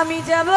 আমি যাব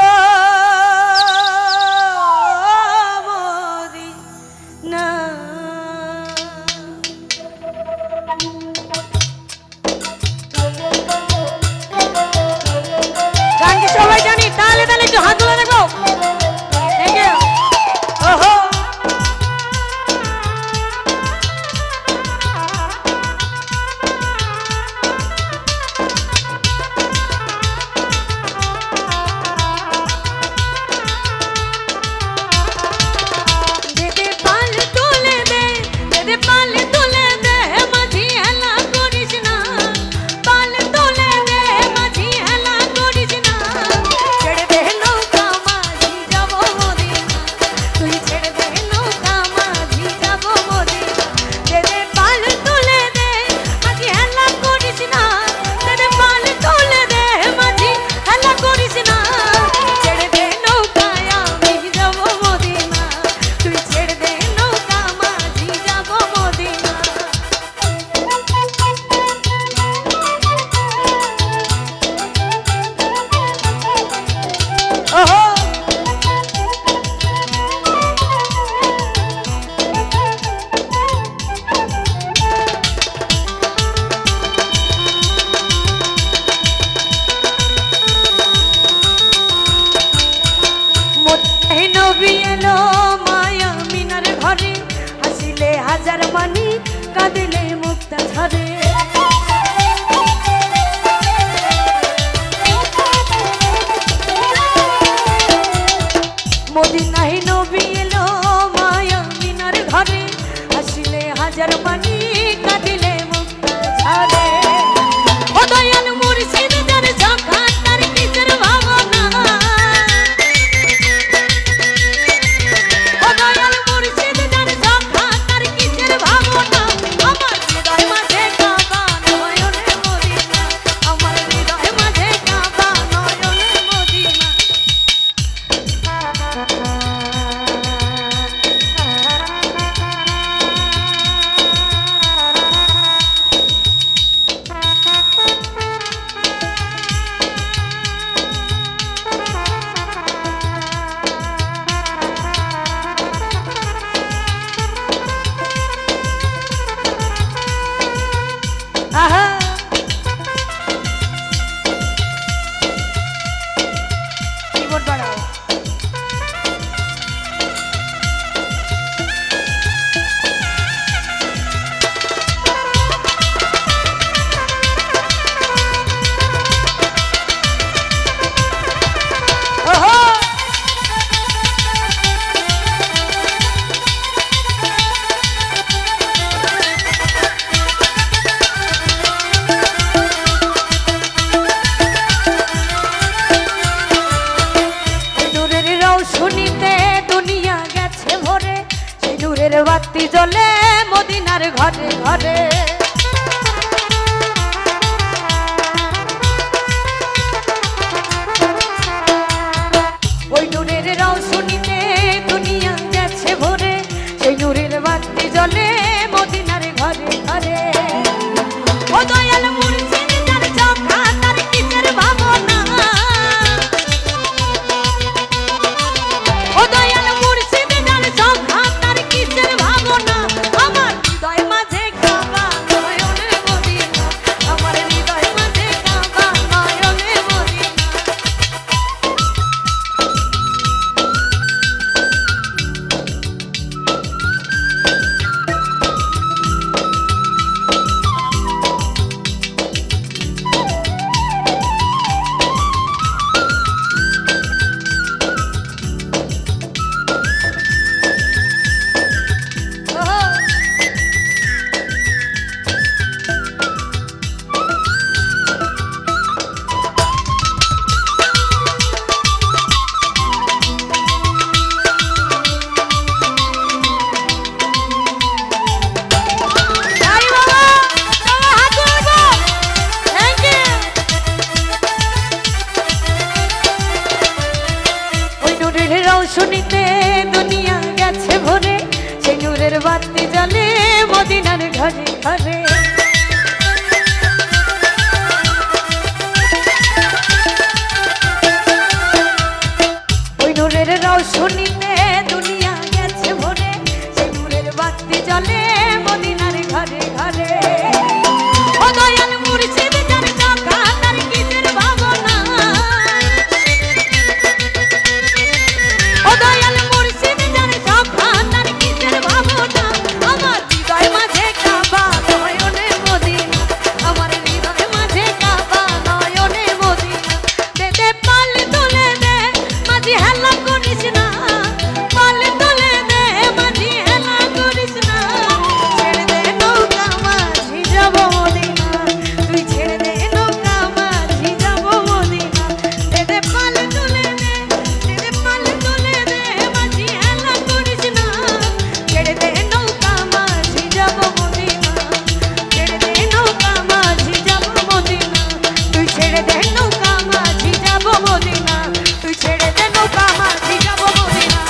কাঁদিলে মুক্তা ঝরে মোদিনাই নবী এলো মায়া মিনার ঘরে আসিলে হাজার মানি বাতি জলে মদিনার ঘরে ঘরে। শুনিতে দুনিয়া গেছে ভরে সে বাতি জলে মদিনার ঘরে ঘরে। ওই আমার ভিজাবো মদিনা